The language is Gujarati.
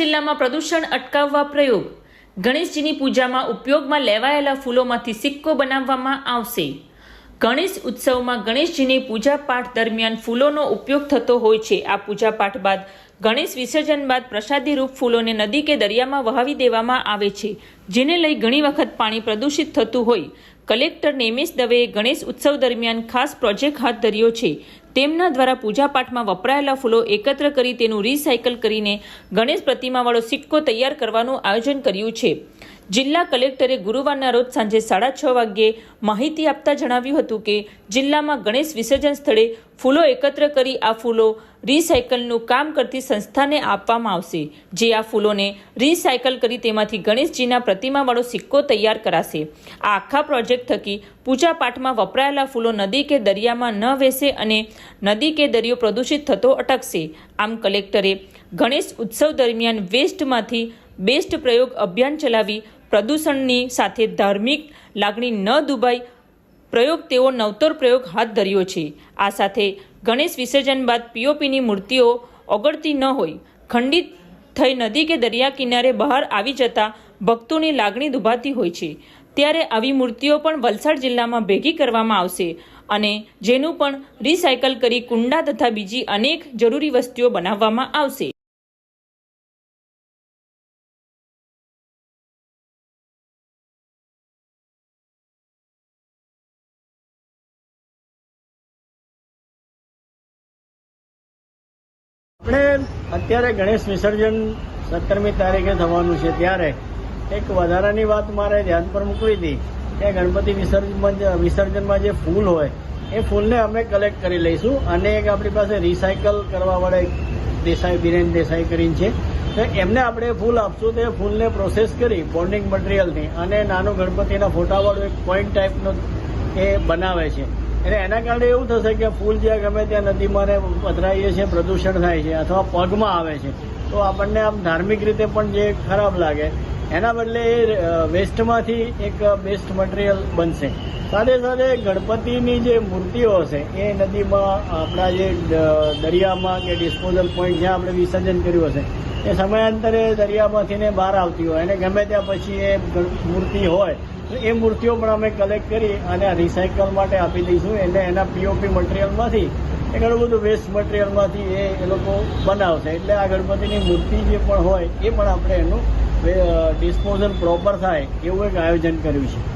જિલ્લામાં પ્રદૂષણ અટકાવવા પ્રયોગ. ગણેશજીની પૂજામાં ઉપયોગમાં લેવાયેલા ફૂલોમાંથી સિક્કો બનાવવામાં આવશે. ગણેશ ઉત્સવમાં ગણેશજીની પૂજા પાઠ દરમિયાન ફૂલોનો ઉપયોગ થતો હોય છે. આ પૂજા પાઠ બાદ ગણેશ વિસર્જન બાદ પ્રસાદી રૂપ ફૂલોને નદી કે દરિયામાં વહાવી દેવામાં આવે છે, જેને લઈ ઘણી વખત પાણી પ્રદૂષિત થતું હોય. કલેક્ટર નેમેશ દવેએ ગણેશ ઉત્સવ દરમિયાન ખાસ પ્રોજેક્ટ હાથ ધર્યો છે. તેમના દ્વારા પૂજાપાઠમાં વપરાયેલા ફૂલો એકત્ર કરી તેનું રિસાયકલ કરીને ગણેશ પ્રતિમાવાળો સિક્કો તૈયાર કરવાનું આયોજન કર્યું છે. જિલ્લા કલેક્ટરે ગુરુવારના રોજ સાંજે સાડા છ વાગ્યે માહિતી આપતા જણાવ્યું હતું કે જિલ્લામાં ગણેશ વિસર્જન સ્થળે ફૂલો એકત્ર કરી આ ફૂલો રિસાયકલનું કામ કરતી સંસ્થાને આપવામાં આવશે. જે આ ફૂલોને રિસાયકલ કરી તેમાંથી ગણેશજીના પ્રતિમાવાળો સિક્કો તૈયાર કરાશે. આ આખા પ્રોજેક્ટ થકી પૂજાપાઠમાં વપરાયેલા ફૂલો નદી કે દરિયામાં ન વેસે અને નદી કે દરિયો પ્રદૂષિત થતો અટકશે. આમ કલેક્ટરે ગણેશ ઉત્સવ દરમિયાન વેસ્ટમાંથી બેસ્ટ પ્રયોગ અભિયાન ચલાવી પ્રદૂષણની સાથે ધાર્મિક લાગણી ન દુભાઈ પ્રયોગ તેવો નવતર પ્રયોગ હાથ ધર્યો છે. આ સાથે ગણેશ વિસર્જન બાદ પીઓપીની મૂર્તિઓ ઓગળતી ન હોય, ખંડિત થઈ નદી કે દરિયા કિનારે બહાર આવી જતા ભક્તોની લાગણી દુભાતી હોય છે. ત્યારે આવી મૂર્તિઓ પણ વલસાડ જિલ્લામાં ભેગી કરવામાં આવશે અને જેનું પણ રિસાયકલ કરી કુંડા તથા બીજી અનેક જરૂરી વસ્તુઓ બનાવવામાં આવશે. આપણે અત્યારે ગણેશ વિસર્જન સત્તરમી તારીખે થવાનું છે. ત્યારે એક વધારાની વાત મારે ધ્યાન પર મૂકવી હતી કે ગણપતિ વિસર્જનમાં જે- વિસર્જનમાં જે ફૂલ હોય, એ ફૂલને અમે કલેક્ટ કરી લઈશું. અને એક આપણી પાસે રિસાયકલ કરવાવાળા એક દેસાઈ બિરેન દેસાઈ કરીને છે. તો એમને આપણે ફૂલ આપશું. તે ફૂલને પ્રોસેસ કરી બોન્ડિંગ મટીરિયલની અને નાનું ગણપતિના ફોટાવાળું એક પોઈન્ટ ટાઈપનો એ બનાવે છે. એટલે એના કારણે એવું થશે કે ફૂલ જ્યાં ગમે ત્યાં નદીમાં પધરાઈએ છીએ, પ્રદૂષણ થાય છે, અથવા પગમાં આવે છે. તો આપણને આમ ધાર્મિક રીતે પણ જે ખરાબ લાગે એના બદલે એ વેસ્ટમાંથી એક બેસ્ટ મટીરિયલ બનશે. સાથે સાથે ગણપતિની જે મૂર્તિઓ હશે, એ નદીમાં આપણા જે દરિયામાં કે ડિસ્પોઝલ પોઈન્ટ જ્યાં આપણે વિસર્જન કર્યું હશે, એ સમયાંતરે દરિયામાંથી ને બહાર આવતી હોય. અને ગમે ત્યાં પછી એ મૂર્તિ હોય, તો એ મૂર્તિઓ પણ અમે કલેક્ટ કરી અને રિસાયકલ માટે આપી દઈશું. એટલે એના પીઓપી મટીરિયલમાંથી, એ ઘણું બધું વેસ્ટ મટીરિયલમાંથી એ એ લોકો બનાવશે. એટલે આ ગણપતિની મૂર્તિ જે પણ હોય, એ પણ આપણે એનું ડિસ્પોઝલ પ્રોપર થાય એવું એક આયોજન કર્યું છે.